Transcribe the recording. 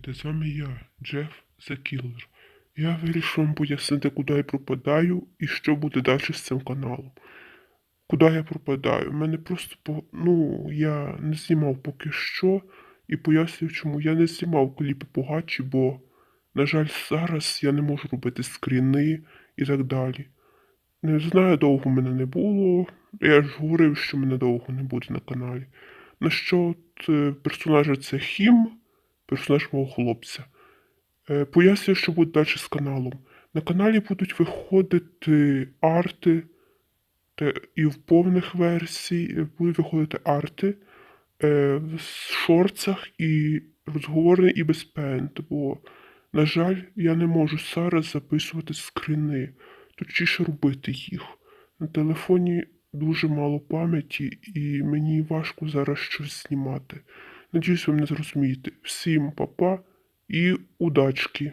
Це вами я, Джеф Killer. Я вирішив вам пояснити, куди я пропадаю і що буде далі з цим каналом. Куди я пропадаю? У мене просто по... ну, я не знімав поки що і пояснюю, чому я не знімав кліпи погачі, бо, на жаль, зараз я не можу робити скріни і так далі. Не знаю, довго мене не було. Я ж говорив, що мене довго не буде на каналі. На що е, персонажа це Хім, персонаж мого хлопця. Е, Пояснюю, що буде далі з каналом. На каналі будуть виходити арти, та і в повних версій е, будуть виходити арти е, в шорцах і розговори і без пент, бо, на жаль, я не можу зараз записувати скрини, точніше робити їх. На телефоні дуже мало пам'яті і мені важко зараз щось знімати. Надіюсь, ви мене зрозумієте. Всім па-па і удачки!